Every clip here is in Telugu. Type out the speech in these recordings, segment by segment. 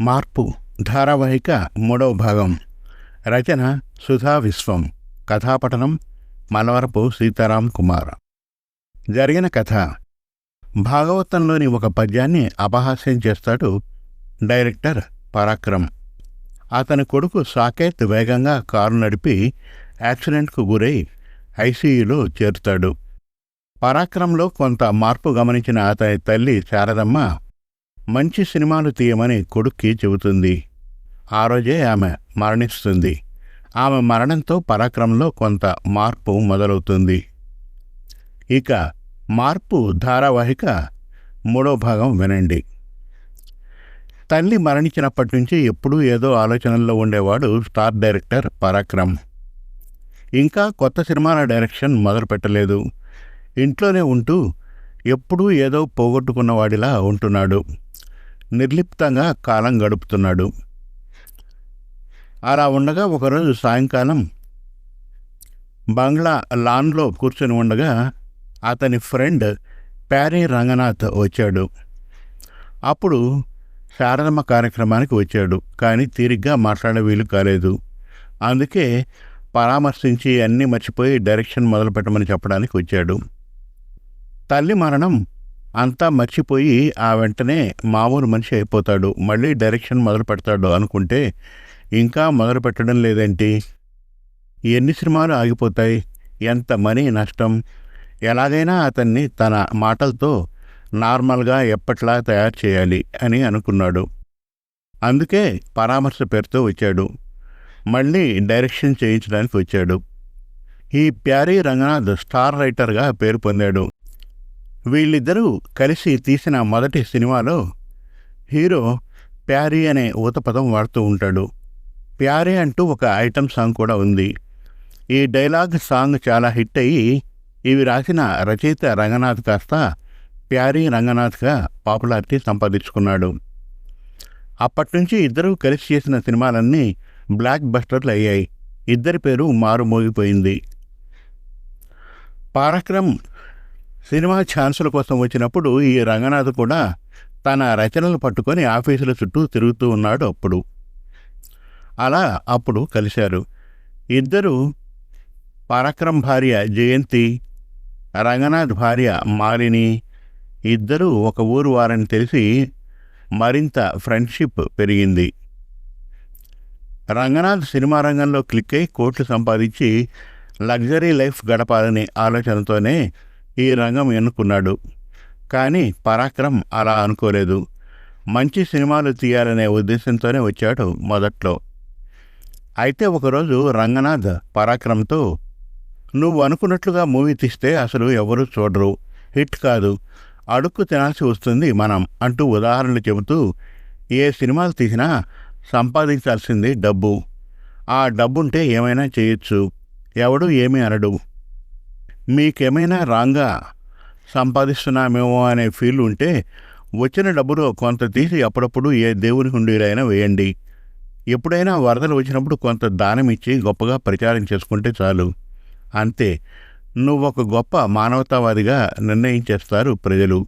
మార్పు ధారావాహిక మూడవ భాగం. రచన సుధా విశ్వం. కథాపఠనం మలవరపు సీతారాం కుమార్. జరిగిన కథ. భాగవతంలోని ఒక పద్యాన్ని అపహాస్యం చేస్తాడు డైరెక్టర్ పరాక్రమ్. అతని కొడుకు సాకేత్ వేగంగా కారు నడిపి యాక్సిడెంట్కు గురై ఐసీయూలో చేరుతాడు. పరాక్రమంలో కొంత మార్పు గమనించిన అతని తల్లి శారదమ్మ మంచి సినిమాలు తీయమని కొడుక్కి చెబుతుంది. ఆ రోజే ఆమె మరణిస్తుంది. ఆమె మరణంతో పరాక్రమంలో కొంత మార్పు మొదలవుతుంది. ఇక మార్పు ధారావాహిక మూడో భాగం వినండి. తల్లి మరణించినప్పటి నుంచి ఎప్పుడూ ఏదో ఆలోచనల్లో ఉండేవాడు స్టార్ డైరెక్టర్ పరాక్రమ్. ఇంకా కొత్త సినిమాల డైరెక్షన్ మొదలుపెట్టలేదు ఇంట్లోనే ఉంటూ ఎప్పుడూ ఏదో పోగొట్టుకున్నవాడిలా ఉంటున్నాడు. నిర్లిప్తంగా కాలం గడుపుతున్నాడు. అలా ఉండగా ఒకరోజు సాయంకాలం బంగ్లా లాన్లో కూర్చొని ఉండగా అతని ఫ్రెండ్ ప్యారీ రంగనాథ్ వచ్చాడు. అప్పుడు శారదమ్మ కార్యక్రమానికి వచ్చాడు కానీ తీరిగ్గా మాట్లాడే వీలు కాలేదు. అందుకే పరామర్శించి అన్నీ మర్చిపోయి డైరెక్షన్ మొదలుపెట్టమని చెప్పడానికి వచ్చాడు. తల్లి మరణం అంతా మర్చిపోయి ఆ వెంటనే మామూలు మనిషి అయిపోతాడు. మళ్ళీ డైరెక్షన్ మొదలు పెడతాడు అనుకుంటే ఇంకా మొదలు పెట్టడం లేదేంటి? ఎన్ని సినిమాలు ఆగిపోతాయి? ఎంత మనీ నష్టం? ఎలాగైనా అతన్ని తన మాటలతో నార్మల్గా ఎప్పట్లా తయారు చేయాలి అని అనుకున్నాడు. అందుకే పరామర్శ పేరుతో వచ్చాడు. మళ్ళీ డైరెక్షన్ చేయించడానికి వచ్చాడు. ఈ ప్యారీ రంగనాథ్ స్టార్ రైటర్గా పేరు పొందాడు. వీళ్ళిద్దరూ కలిసి తీసిన మొదటి సినిమాలో హీరో ప్యారీ అనే ఊతపదం వాడుతూ ఉంటాడు. ప్యారీ అంటూ ఒక ఐటమ్ సాంగ్ కూడా ఉంది. ఈ డైలాగ్ సాంగ్ చాలా హిట్ అయ్యి ఇవి రాసిన రచయిత రంగనాథ్ కాస్త ప్యారీ రంగనాథ్గా పాపులారిటీ సంపాదించుకున్నాడు. అప్పటి నుంచి ఇద్దరూ కలిసి చేసిన సినిమాలన్నీ బ్లాక్ బస్టర్లు అయ్యాయి. ఇద్దరి పేరు మారుమోగిపోయింది. పారక్రమ్ సినిమా ఛాన్సుల కోసం వచ్చినప్పుడు ఈ రంగనాథ్ కూడా తన రచనలు పట్టుకొని ఆఫీసుల చుట్టూ తిరుగుతూ ఉన్నాడు అప్పుడు. అలా అప్పుడు కలిశారు. ఇద్దరు పరాక్రమ్ భార్య జయంతి రంగనాథ్ భార్య మాలిని ఇద్దరూ ఒక ఊరు వారని తెలిసి మరింత ఫ్రెండ్షిప్ పెరిగింది. రంగనాథ్ సినిమా రంగంలో క్లిక్ అయి కోట్లు సంపాదించి లగ్జరీ లైఫ్ గడపాలనే ఆలోచనతోనే ఈ రంగం ఎన్నుకున్నాడు. కానీ పరాక్రమ్ అలా అనుకోలేదు. మంచి సినిమాలు తీయాలనే ఉద్దేశంతోనే వచ్చాడు మొదట్లో. అయితే ఒకరోజు రంగనాథ్ పరాక్రమ్తో నువ్వు అనుకున్నట్లుగా మూవీ తీస్తే అసలు ఎవరూ చూడరు. హిట్ కాదు. అడుక్కు తినాల్సి వస్తుంది మనం అంటూ ఉదాహరణలు చెబుతూ ఏ సినిమాలు తీసినా సంపాదించాల్సింది డబ్బు. ఆ డబ్బుంటే ఏమైనా చేయొచ్చు. ఎవడు ఏమీ అనడు. మీకేమైనా రాంగా సంపాదిస్తున్నామేమో అనే ఫీల్ ఉంటే వచ్చిన డబ్బులో కొంత తీసి అప్పుడప్పుడు ఏ దేవుని హుండీలైనా వేయండి. ఎప్పుడైనా వరదలు వచ్చినప్పుడు కొంత దానం ఇచ్చి గొప్పగా ప్రచారం చేసుకుంటే చాలు. అంతే నువ్వు ఒక గొప్ప మానవతావాదిగా నిర్ణయించేస్తారు ప్రజలు.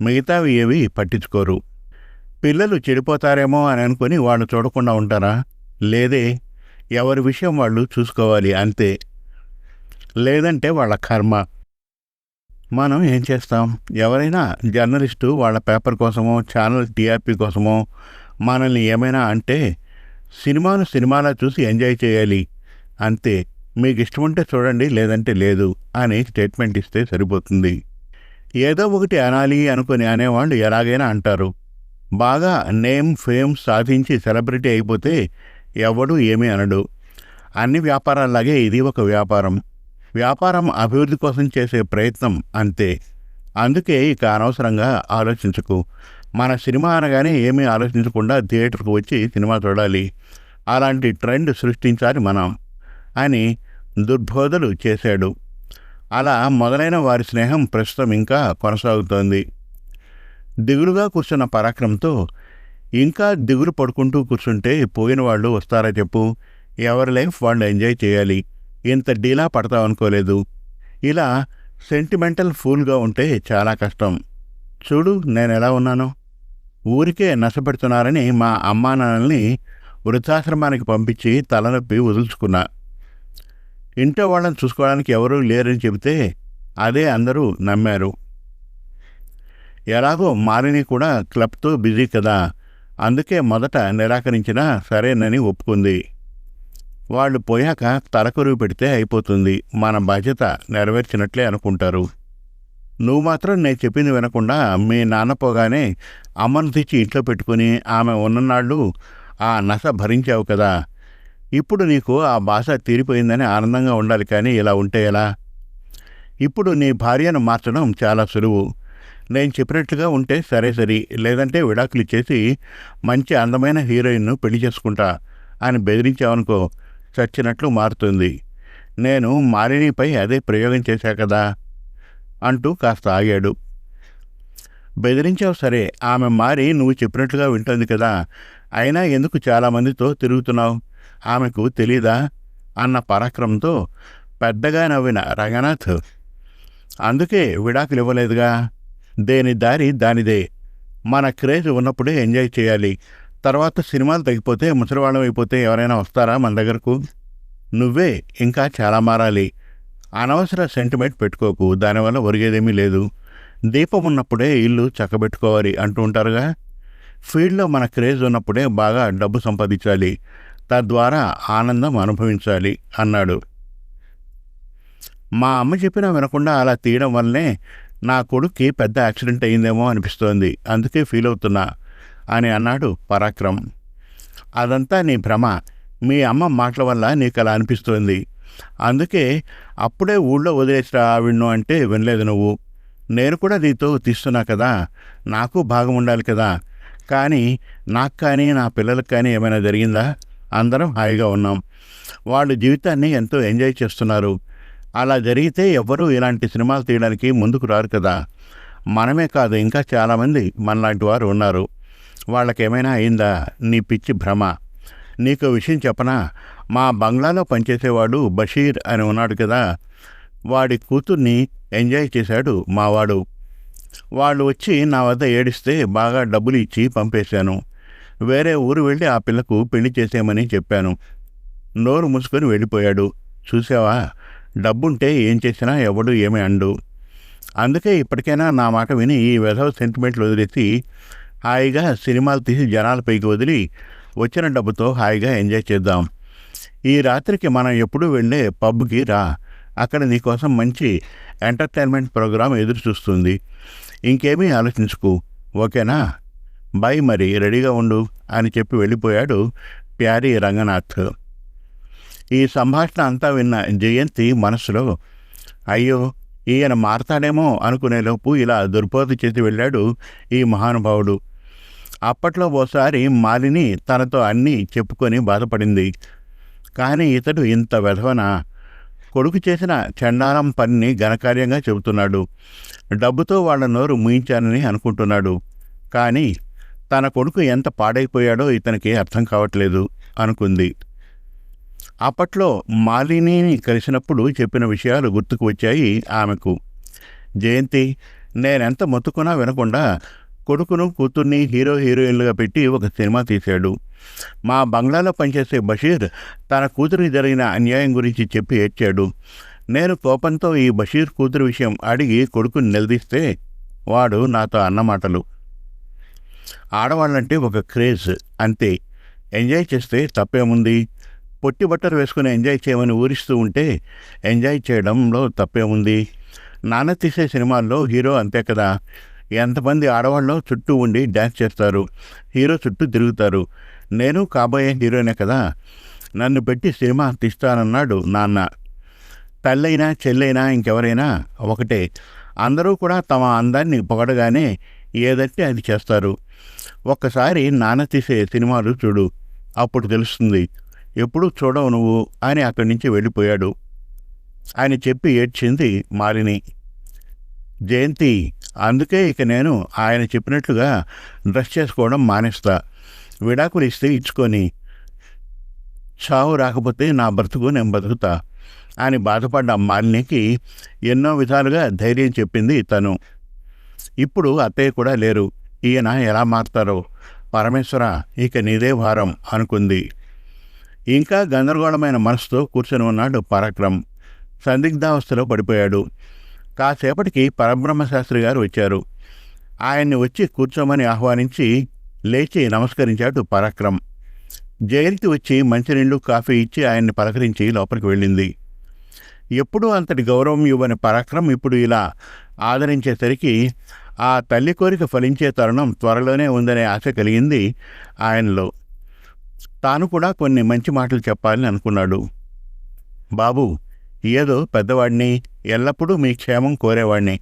మిగతావి ఏవి పట్టించుకోరు. పిల్లలు చెడిపోతారేమో అని అనుకుని వాళ్ళు చూడకుండా ఉంటారా? లేదే ఎవరి విషయం వాళ్ళు చూసుకోవాలి అంతే. లేదంటే వాళ్ళ కర్మ. మనం ఏం చేస్తాం? ఎవరైనా జర్నలిస్టు వాళ్ళ పేపర్ కోసమో ఛానల్ టీఆర్పీ కోసమో మనల్ని ఏమైనా అంటే సినిమాను సినిమాలా చూసి ఎంజాయ్ చేయాలి. అంతే. మీకు ఇష్టం ఉంటే చూడండి లేదంటే లేదు అని స్టేట్మెంట్ ఇస్తే సరిపోతుంది. ఏదో ఒకటి అనాలి అనుకుని అనేవాళ్ళు ఎలాగైనా అంటారు. బాగా నేమ్ ఫేమ్ సాధించి సెలబ్రిటీ అయిపోతే ఎవడు ఏమీ అనడు. అన్ని వ్యాపారాల్లాగే ఇది ఒక వ్యాపారం. వ్యాపారం అభివృద్ధి కోసం చేసే ప్రయత్నం అంతే. అందుకే ఇక అనవసరంగా ఆలోచించకు. మన సినిమా అనగానే ఏమీ ఆలోచించకుండా థియేటర్కు వచ్చి సినిమా చూడాలి. అలాంటి ట్రెండ్ సృష్టించాలి మనం అని దుర్బోధలు చేశాడు. అలా మొదలైన వారి స్నేహం ప్రస్తుతం ఇంకా కొనసాగుతోంది. దిగులుగా కూర్చున్న పరాక్రమంతో ఇంకా దిగులు పడుకుంటూ కూర్చుంటే పోయిన వాళ్ళు వస్తారా చెప్పు. ఎవరి లైఫ్ వాళ్ళు ఎంజాయ్ చేయాలి. ఇంత డీలా పడతావు అనుకోలేదు. ఇలా సెంటిమెంటల్ ఫూల్గా ఉంటే చాలా కష్టం. చూడు నేను ఎలా ఉన్నాను. ఊరికే నష్టపెడుతున్నారని మా అమ్మా నాన్నల్ని వృద్ధాశ్రమానికి పంపించి తలనొప్పి వదులుచుకున్నా. ఇంట్లో వాళ్ళని చూసుకోవడానికి ఎవరూ లేరని చెబితే అదే అందరూ నమ్మారు. ఎలాగో మాలిని కూడా క్లబ్తో బిజీ కదా. అందుకే మొదట నిరాకరించినా సరేనని ఒప్పుకుంది. వాళ్ళు పోయాక తలకొరువు పెడితే అయిపోతుంది. మన బాధ్యత నెరవేర్చినట్లే అనుకుంటారు. నువ్వు మాత్రం నేను చెప్పింది వినకుండా మీ నాన్న పోగానే అమ్మను తెచ్చి ఇంట్లో పెట్టుకుని ఆమె ఉన్ననాళ్ళు ఆ నస భరించావు కదా. ఇప్పుడు నీకు ఆ భాష తీరిపోయిందని ఆనందంగా ఉండాలి కానీ ఇలా ఉంటే ఎలా? ఇప్పుడు నీ భార్యను మార్చడం చాలా సులువు. నేను చెప్పినట్లుగా ఉంటే సరే సరి లేదంటే విడాకులు ఇచ్చేసి మంచి అందమైన హీరోయిన్ను పెళ్ళి చేసుకుంటా అని బెదిరించావనుకో చచ్చినట్లు మారుతుంది. నేను మాలినీపై అదే ప్రయోగం చేశా కదా! అంటూ కాస్త ఆగాడు. బెదిరించావు సరే ఆమె మారి నువ్వు చెప్పినట్లుగా వింటుంది కదా! అయినా ఎందుకు చాలామందితో తిరుగుతున్నావు? ఆమెకు తెలీదా? అన్న పరాక్రమంతో పెద్దగా నవ్విన రంగనాథ్. అందుకే విడాకులు ఇవ్వలేదుగా! దేని దారి దానిదే! మన క్రేజ్ ఉన్నప్పుడే ఎంజాయ్ చేయాలి. తర్వాత సినిమాలు తగ్గిపోతే ముసలివాళ్ళం అయిపోతే ఎవరైనా వస్తారా మన దగ్గరకు? నువ్వే ఇంకా చాలా మారాలి. అనవసర సెంటిమెంట్ పెట్టుకోకు. దానివల్ల ఒరిగేదేమీ లేదు. దీపం ఉన్నప్పుడే ఇల్లు చక్కబెట్టుకోవాలి అంటూ ఉంటారుగా? ఫీల్డ్లో మన క్రేజ్ ఉన్నప్పుడే బాగా డబ్బు సంపాదించాలి. తద్వారా ఆనందం అనుభవించాలి అన్నాడు. మా అమ్మ చెప్పినా వినకుండా అలా తీయడం వల్లనే నా కొడుక్కి పెద్ద యాక్సిడెంట్ అయిందేమో అనిపిస్తోంది. అందుకే ఫీల్ అవుతున్నా. అని అన్నాడు పరాక్రమ్. అదంతా నీ భ్రమ. మీ అమ్మ మాటల వల్ల నీకు అలా అనిపిస్తుంది. అందుకే అప్పుడే ఊళ్ళో వదిలేసిన ఆవిడ్ను అంటే వినలేదు నువ్వు. నేను కూడా నీతో తీస్తున్నా కదా. నాకు భాగం ఉండాలి కదా. కానీ నాకు కానీ నా పిల్లలకు కానీ ఏమైనా జరిగిందా? అందరం హాయిగా ఉన్నాం. వాళ్ళు జీవితాన్ని ఎంతో ఎంజాయ్ చేస్తున్నారు. అలా జరిగితే ఎవ్వరూ ఇలాంటి సినిమాలు తీయడానికి ముందుకు రారు కదా. మనమే కాదు ఇంకా చాలామంది మనలాంటి వారు ఉన్నారు. వాళ్ళకేమైనా అయిందా? నీ పిచ్చి భ్రమ. నీకు విషయం చెప్పనా? మా బంగ్లాలో పనిచేసేవాడు బషీర్ అని ఉన్నాడు కదా. వాడి కూతుర్ని ఎంజాయ్ చేశాడు మావాడు. వాళ్ళు వచ్చి నా వద్ద ఏడిస్తే బాగా డబ్బులు ఇచ్చి పంపేశాను. వేరే ఊరు వెళ్ళి ఆ పిల్లకు పెళ్ళి చేసేయమని చెప్పాను. నోరు మూసుకొని వెళ్ళిపోయాడు. చూసావా డబ్బుంటే ఏం చేసినా ఎవడు ఏమీ అండు. అందుకే ఇప్పటికైనా నా మాట విని ఈ వెధవ సెంటిమెంట్లు వదిలేసి హాయిగా సినిమాలు తీసి జనాలపైకి వదిలి వచ్చిన డబ్బుతో హాయిగా ఎంజాయ్ చేద్దాం. ఈ రాత్రికి మనం ఎప్పుడూ వెళ్ళే పబ్కి రా. అక్కడ నీకోసం మంచి ఎంటర్టైన్మెంట్ ప్రోగ్రాం ఎదురు చూస్తుంది. ఇంకేమీ ఆలోచించుకు. ఓకేనా? బాయ్ మరి రెడీగా ఉండు అని చెప్పి వెళ్ళిపోయాడు ప్యారీ రంగనాథ్. ఈ సంభాషణ అంతా విన్న జయంతి మనసులో అయ్యో ఈయన మారతాడేమో అనుకునేలోపు ఇలా దుర్బోధ చేసి వెళ్ళాడు ఈ మహానుభావుడు. అప్పట్లో ఓసారి మాలిని తనతో అన్నీ చెప్పుకొని బాధపడింది. కానీ ఇతడు ఇంత వెధవన? కొడుకు చేసిన చండాలం పనిని ఘనకార్యంగా చెబుతున్నాడు. డబ్బుతో వాళ్ళ నోరు ముయించానని అనుకుంటున్నాడు. కానీ తన కొడుకు ఎంత పాడైపోయాడో ఇతనికి అర్థం కావట్లేదు అనుకుంది. అప్పట్లో మాలినిని కలిసినప్పుడు చెప్పిన విషయాలు గుర్తుకు వచ్చాయి ఆమెకు. జయంతి నేనెంత మొత్తుకున్నా వినకుండా కొడుకును కూతుర్ని హీరో హీరోయిన్లుగా పెట్టి ఒక సినిమా తీశాడు. మా బంగ్లాలో పనిచేసే బషీర్ తన కూతురికి జరిగిన అన్యాయం గురించి చెప్పి ఏడ్చాడు. నేను కోపంతో ఈ బషీర్ కూతురు విషయం అడిగి కొడుకుని నిలదీస్తే వాడు నాతో అన్నమాటలు ఆడవాళ్ళంటే ఒక క్రేజ్ అంతే. ఎంజాయ్ చేస్తే తప్పేముంది? పొట్టి బట్టలు వేసుకుని ఎంజాయ్ చేయమని ఊరిస్తూ ఉంటే ఎంజాయ్ చేయడంలో తప్పేముంది? నాన్న తీసే సినిమాల్లో హీరో అంతే కదా. ఎంతమంది ఆడవాళ్ళు చుట్టూ ఉండి డ్యాన్స్ చేస్తారు హీరో చుట్టూ తిరుగుతారు. నేను కాబోయే హీరోనే కదా నన్ను పెట్టి సినిమా తీస్తానన్నాడు నాన్న. తల్లైనా చెల్లైనా ఇంకెవరైనా ఒకటే. అందరూ కూడా తమ అందాన్ని పొగడగానే ఏదంటే అది చేస్తారు. ఒక్కసారి నాన్న తీసే సినిమాలు చూడు అప్పుడు తెలుస్తుంది. ఎప్పుడు చూడవు నువ్వు అని అక్కడి నుంచి వెళ్ళిపోయాడు. ఆయన చెప్పి ఏడ్చింది మాలిని. జయంతి అందుకే ఇక నేను ఆయన చెప్పినట్లుగా డ్రెస్ చేసుకోవడం మానేస్తా. విడాకులు ఇస్తే ఇచ్చుకొని చావు రాకపోతే నా బ్రతుకు నేను బతుకుతా అని బాధపడ్డ మాలినికి ఎన్నో విధాలుగా ధైర్యం చెప్పింది తను. ఇప్పుడు అత్తయ్య కూడా లేరు. ఈయన ఎలా మారుతారో? పరమేశ్వర ఇక నీదే భారం అనుకుంది. ఇంకా గందరగోళమైన మనసుతో కూర్చొని ఉన్నాడు పరాక్రమ్. సందిగ్ధావస్థలో పడిపోయాడు. కాసేపటికి పరబ్రహ్మశాస్త్రి గారు వచ్చారు. ఆయన్ని వచ్చి కూర్చోమని ఆహ్వానించి లేచి నమస్కరించాడు పరాక్రమ్. జయంతి వచ్చి మంచినీళ్ళు కాఫీ ఇచ్చి ఆయన్ని పలకరించి లోపలికి వెళ్ళింది. ఎప్పుడూ అంతటి గౌరవం ఇవ్వని పరాక్రమ్ ఇప్పుడు ఇలా ఆదరించేసరికి ఆ తల్లి కోరిక ఫలించే తరుణం త్వరలోనే ఉందనే ఆశ కలిగింది ఆయనలో. తాను కూడా కొన్ని మంచి మాటలు చెప్పాలని అనుకున్నాడు. బాబు ఏదో పెద్దవాడిని ఎల్లప్పుడూ మీ క్షేమం కోరేవాడిని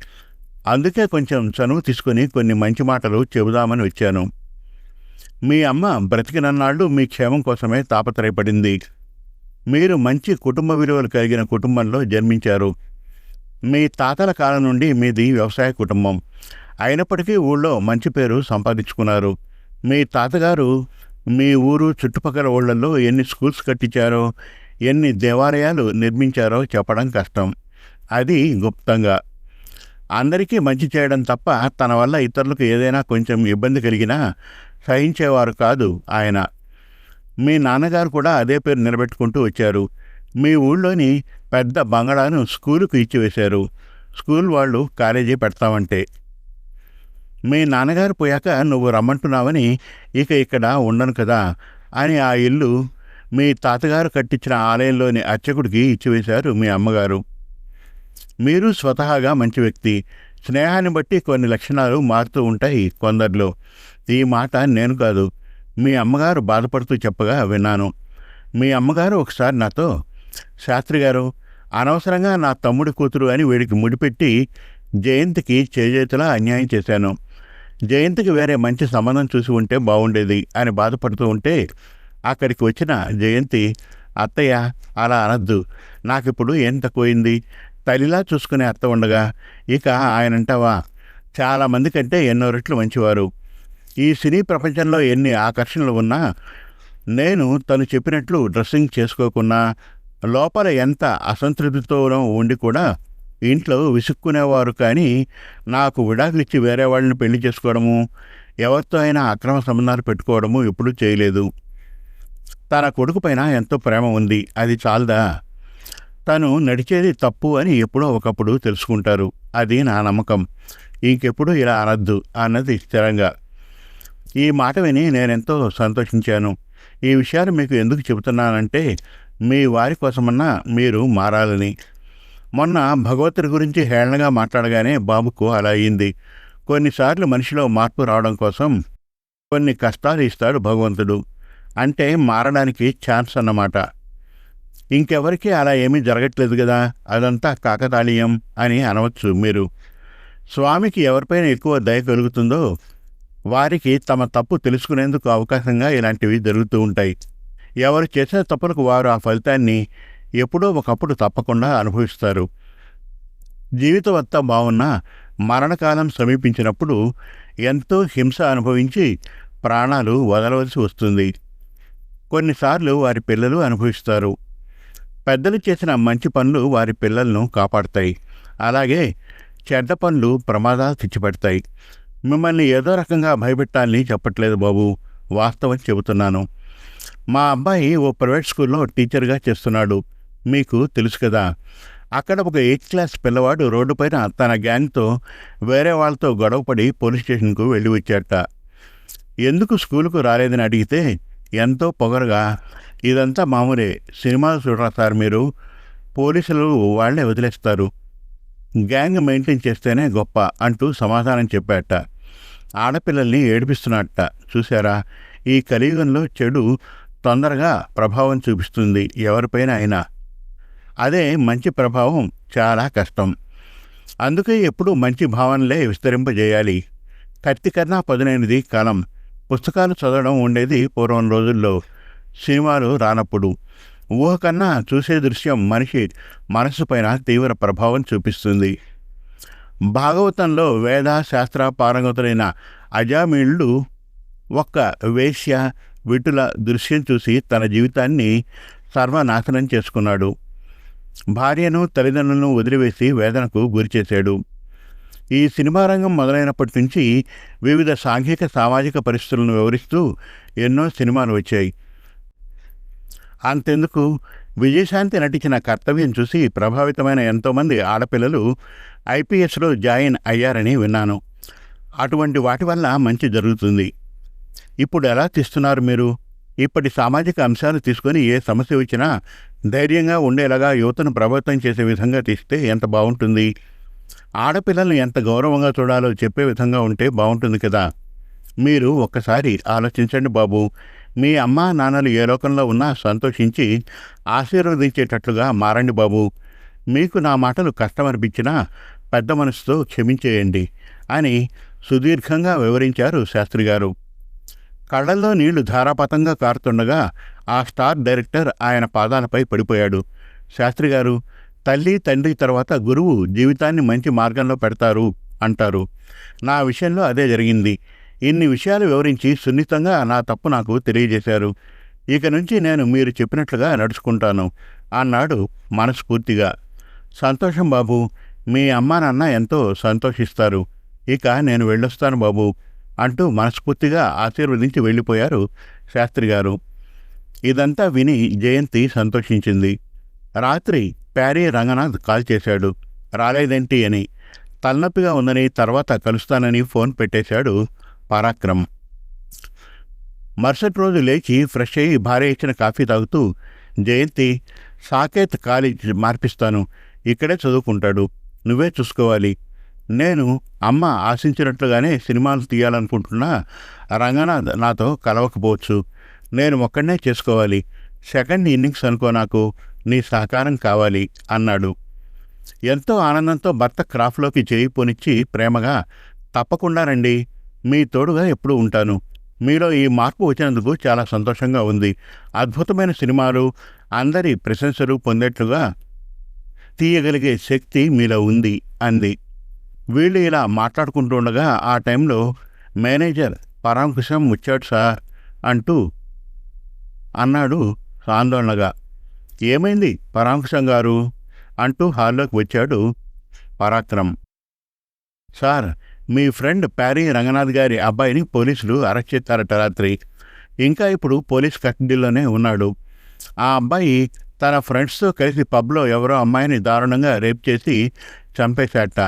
అందుకే కొంచెం చనువు తీసుకుని కొన్ని మంచి మాటలు చెబుదామని వచ్చాను. మీ అమ్మ బ్రతికినన్నాళ్ళు మీ క్షేమం కోసమే తాపత్రయపడింది. మీరు మంచి కుటుంబ విలువలు కలిగిన కుటుంబంలో జన్మించారు. మీ తాతల కాలం నుండి మీది వ్యవసాయ కుటుంబం. అయినప్పటికీ ఊళ్ళో మంచి పేరు సంపాదించుకున్నారు. మీ తాతగారు మీ ఊరు చుట్టుపక్కల ఊళ్ళల్లో ఎన్ని స్కూల్స్ కట్టించారో ఎన్ని దేవాలయాలు నిర్మించారో చెప్పడం కష్టం. అది గుప్తంగా. అందరికీ మంచి చేయడం తప్ప తన వల్ల ఇతరులకు ఏదైనా కొంచెం ఇబ్బంది కలిగినా సహించేవారు కాదు ఆయన. మీ నాన్నగారు కూడా అదే పేరు నిలబెట్టుకుంటూ వచ్చారు. మీ ఊళ్ళోని పెద్ద బంగళాను స్కూలుకు ఇచ్చివేశారు. స్కూల్ వాళ్ళు కాలేజీ పెడతామంటే మీ నాన్నగారు పోయాక నువ్వు రమ్మంటున్నావని ఇక ఇక్కడ ఉండను కదా అని ఆ ఇల్లు మీ తాతగారు కట్టించిన ఆలయంలోని అర్చకుడికి ఇచ్చివేశారు మీ అమ్మగారు. మీరు స్వతహాగా మంచి వ్యక్తి. స్నేహాన్ని బట్టి కొన్ని లక్షణాలు మారుతూ ఉంటాయి కొందరిలో. ఈ మాట నేను కాదు. మీ అమ్మగారు బాధపడుతూ చెప్పగా విన్నాను. మీ అమ్మగారు ఒకసారి నాతో శాస్త్రి గారు అనవసరంగా నా తమ్ముడి కూతురు అని వీడికి ముడిపెట్టి జయంతికి చేజేతులా అన్యాయం చేశాను. జయంతికి వేరే మంచి సంబంధం చూసి ఉంటే బాగుండేది అని బాధపడుతూ ఉంటే అక్కడికి వచ్చిన జయంతి అత్తయ్య అలా అనద్దు. నాకిప్పుడు ఏం తక్కువైంది? తల్లిలా చూసుకునే అత్త ఉండగా ఇక ఆయనంటావా? చాలామంది కంటే ఎన్నో రెట్లు మంచివారు. ఈ సినీ ప్రపంచంలో ఎన్ని ఆకర్షణలు ఉన్నా నేను తను చెప్పినట్లు డ్రెస్సింగ్ చేసుకోకున్నా లోపల ఎంత అసంతృప్తితోనో ఉండి కూడా ఇంట్లో విసుక్కునేవారు కానీ నాకు విడాకులు ఇచ్చి వేరే వాళ్ళని పెళ్ళి చేసుకోవడము ఎవరితో అయినా అక్రమ సంబంధాలు పెట్టుకోవడము ఎప్పుడూ చేయలేదు. తన కొడుకు పైన ఎంతో ప్రేమ ఉంది. అది చాలదా? తను నడిచేది తప్పు అని ఎప్పుడో ఒకప్పుడు తెలుసుకుంటారు. అది నా నమ్మకం. ఇంకెప్పుడు ఇలా అనద్దు అన్నది స్థిరంగా. ఈ మాట విని నేనెంతో సంతోషించాను. ఈ విషయాలు మీకు ఎందుకు చెబుతున్నానంటే మీ వారి కోసమన్నా మీరు మారాలని. మొన్న భగవతుడి గురించి హేళనగా మాట్లాడగానే బాబుకు అలా అయింది. కొన్నిసార్లు మనిషిలో మార్పు రావడం కోసం కొన్ని కష్టాలు ఇస్తాడు భగవంతుడు. అంటే మారడానికి ఛాన్స్ అన్నమాట. ఇంకెవరికీ అలా ఏమీ జరగట్లేదు కదా అదంతా కాకతాళీయం అని అనవచ్చు మీరు. స్వామికి ఎవరిపైన ఎక్కువ దయ కలుగుతుందో వారికి తమ తప్పు తెలుసుకునేందుకు అవకాశంగా ఇలాంటివి జరుగుతూ ఉంటాయి. ఎవరు చేసిన తప్పులకు వారు ఆ ఫలితాన్ని ఎప్పుడో ఒకప్పుడు తప్పకుండా అనుభవిస్తారు. జీవితం అంతా బాగున్నా మరణకాలం సమీపించినప్పుడు ఎంతో హింస అనుభవించి ప్రాణాలు వదలవలసి వస్తుంది. కొన్నిసార్లు వారి పిల్లలు అనుభవిస్తారు. పెద్దలు చేసిన మంచి పనులు వారి పిల్లలను కాపాడతాయి. అలాగే చెడ్డ పనులు ప్రమాదాలు తెచ్చిపెడతాయి. మిమ్మల్ని ఏదో రకంగా భయపెట్టాలని చెప్పట్లేదు బాబు. వాస్తవం చెబుతున్నాను. మా అబ్బాయి ఓ ప్రైవేట్ స్కూల్లో టీచర్గా చేస్తున్నాడు. మీకు తెలుసు కదా. అక్కడ ఒక ఎయిత్ క్లాస్ పిల్లవాడు రోడ్డుపైన తన గ్యాంగ్తో వేరే వాళ్ళతో గొడవపడి పోలీస్ స్టేషన్కు వెళ్ళి వచ్చాట ఎందుకు స్కూలుకు రాలేదని అడిగితే ఎంతో పొగరుగా ఇదంతా మామూలే. సినిమాలు చూడరా సార్ మీరు? పోలీసులు వాళ్ళే వదిలేస్తారు. గ్యాంగ్ మెయింటైన్ చేస్తేనే గొప్ప అంటూ సమాధానం చెప్పాట. ఆడపిల్లల్ని ఏడిపిస్తున్నట్ట. చూసారా ఈ కలియుగంలో చెడు తొందరగా ప్రభావం చూపిస్తుంది ఎవరిపైన అయినా. అదే మంచి ప్రభావం చాలా కష్టం. అందుకే ఎప్పుడూ మంచి భావనలే విస్తరింపజేయాలి. కత్తి కన్నా పదునైనది కలం. పుస్తకాలు చదవడం ఉండేది పూర్వం రోజుల్లో. సినిమాలు రానప్పుడు ఊహ కన్నా చూసే దృశ్యం మనిషి మనస్సుపైన తీవ్ర ప్రభావం చూపిస్తుంది. భాగవతంలో వేద శాస్త్ర పారంగతులైన అజామీళ్ళు ఒక్క వేశ్య విటుల దృశ్యం చూసి తన జీవితాన్ని సర్వనాశనం చేసుకున్నాడు. భార్యను తల్లిదండ్రులను వదిలివేసి వేదనకు గురిచేశాడు ఈ సినిమా రంగం మొదలైనప్పటి నుంచి వివిధ సాంఘిక సామాజిక పరిస్థితులను వివరిస్తూ ఎన్నో సినిమాలు వచ్చాయి. అంతెందుకు? విజయశాంతి నటించిన కర్తవ్యం చూసి ప్రభావితమైన ఎంతోమంది ఆడపిల్లలు ఐపీఎస్లో జాయిన్ అయ్యారని విన్నాను. అటువంటి వాటి వల్ల మంచి జరుగుతుంది. ఇప్పుడు ఎలా తీస్తున్నారు మీరు? ఇప్పటి సామాజిక అంశాలు తీసుకొని ఏ సమస్య వచ్చినా ధైర్యంగా ఉండేలాగా యువతను ప్రభావితం చేసే విధంగా తీస్తే ఎంత బాగుంటుంది? ఆడపిల్లల్ని ఎంత గౌరవంగా చూడాలో చెప్పే విధంగా ఉంటే బాగుంటుంది కదా? మీరు ఒక్కసారి ఆలోచించండి బాబు. మీ అమ్మ నాన్నలు ఏ లోకంలో ఉన్నా సంతోషించి ఆశీర్వదించేటట్లుగా మారండి బాబు. మీకు నా మాటలు కష్టమనిపించినా పెద్ద మనసుతో క్షమించేయండి అని సుదీర్ఘంగా వివరించారు శాస్త్రి గారు. కళ్ళల్లో నీళ్ళు ధారాపాతంగా కారుతుండగా ఆ స్టార్ డైరెక్టర్ ఆయన పాదాలపై పడిపోయాడు. శాస్త్రి గారు తల్లి తండ్రి తర్వాత గురువు జీవితాన్ని మంచి మార్గంలో పెడతారు అంటారు. నా విషయంలో అదే జరిగింది. ఇన్ని విషయాలు వివరించి సున్నితంగా నా తప్పు నాకు తెలియజేశారు. ఇక నుంచి నేను మీరు చెప్పినట్లుగా నడుచుకుంటాను అన్నాడు మనస్ఫూర్తిగా. సంతోషం బాబు మీ అమ్మా నాన్న ఎంతో సంతోషిస్తారు. ఇక నేను వెళ్ళొస్తాను బాబు అంటూ మనస్ఫూర్తిగా ఆశీర్వదించి వెళ్ళిపోయారు శాస్త్రి గారు. ఇదంతా విని జయంతి సంతోషించింది. రాత్రి ప్యారీ రంగనాథ్ కాల్ చేశాడు. రాలేదేంటి అని. తలనొప్పిగా ఉందని తర్వాత కలుస్తానని ఫోన్ పెట్టేశాడు పరాక్రమ్. మరుసటి రోజు లేచి ఫ్రెష్ అయ్యి భార్య ఇచ్చిన కాఫీ తాగుతూ జయంతి సాకేత్ కాలేజ్ మార్పిస్తాను. ఇక్కడే చదువుకుంటాడు. నువ్వే చూసుకోవాలి. నేను అమ్మ ఆశించినట్లుగానే సినిమాలు తీయాలనుకుంటున్నా. రంగనాథ్ నాతో కలవకపోవచ్చు. నేను ఒక్కడనే చేసుకోవాలి. సెకండ్ ఇన్నింగ్స్ అనుకో నాకు. నీ సహకారం కావాలి అన్నాడు. ఎంతో ఆనందంతో భర్త క్రాఫ్ట్లోకి చేయి పోనిచ్చి ప్రేమగా తప్పకుండా రండి. మీ తోడుగా ఎప్పుడూ ఉంటాను. మీలో ఈ మార్పు వచ్చినందుకు చాలా సంతోషంగా ఉంది. అద్భుతమైన సినిమాలు అందరి ప్రశంసలు పొందేట్లుగా తీయగలిగే శక్తి మీలో ఉంది అంది. వీళ్ళు ఇలా మాట్లాడుకుంటుండగా ఆ టైంలో మేనేజర్ పరాంకుశం ముచ్చాడు సార్ అంటూ అన్నాడు ఆందోళనగా. ఏమైంది పరాంకుశం గారు? అంటూ హాల్లోకి వచ్చాడు పరాక్రమ్. సార్ మీ ఫ్రెండ్ ప్యారీ రంగనాథ్ గారి అబ్బాయిని పోలీసులు అరెస్ట్ చేశారట రాత్రి. ఇంకా ఇప్పుడు పోలీస్ కస్టడీలోనే ఉన్నాడు. ఆ అబ్బాయి తన ఫ్రెండ్స్తో కలిసి పబ్లో ఎవరో అమ్మాయిని దారుణంగా రేప్ చేసి చంపేశాట.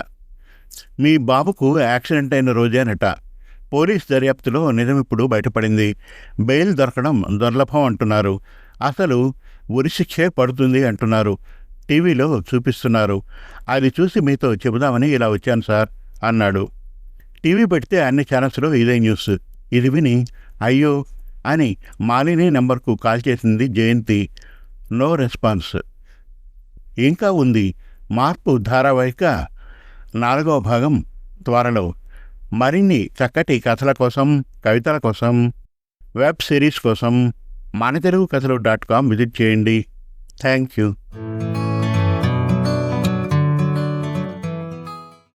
మీ బాబుకు యాక్సిడెంట్ అయిన రోజేనట పోలీస్ దర్యాప్తులో నిజం ఇప్పుడు బయటపడింది. బెయిల్ దొరకడం దుర్లభం అంటున్నారు. అసలు ఉరిశిక్షే పడుతుంది అంటున్నారు. టీవీలో చూపిస్తున్నారు. అది చూసి మీతో చెబుదామని ఇలా వచ్చాను సార్ అన్నాడు. టీవీ పెడితే అన్ని ఛానల్స్లో ఇదే న్యూస్. ఇది విని అయ్యో! అని మాలిని నెంబర్కు కాల్ చేసింది జయంతి. No response. ఇంకా ఉంది. మార్పు ధారావాహిక నాలుగవ భాగం త్వరలో. మరిన్ని చక్కటి కథల కోసం కవితల కోసం వెబ్ సిరీస్ కోసం మన తెలుగు కథలు డాట్ కామ్ విజిట్ చేయండి. Thank you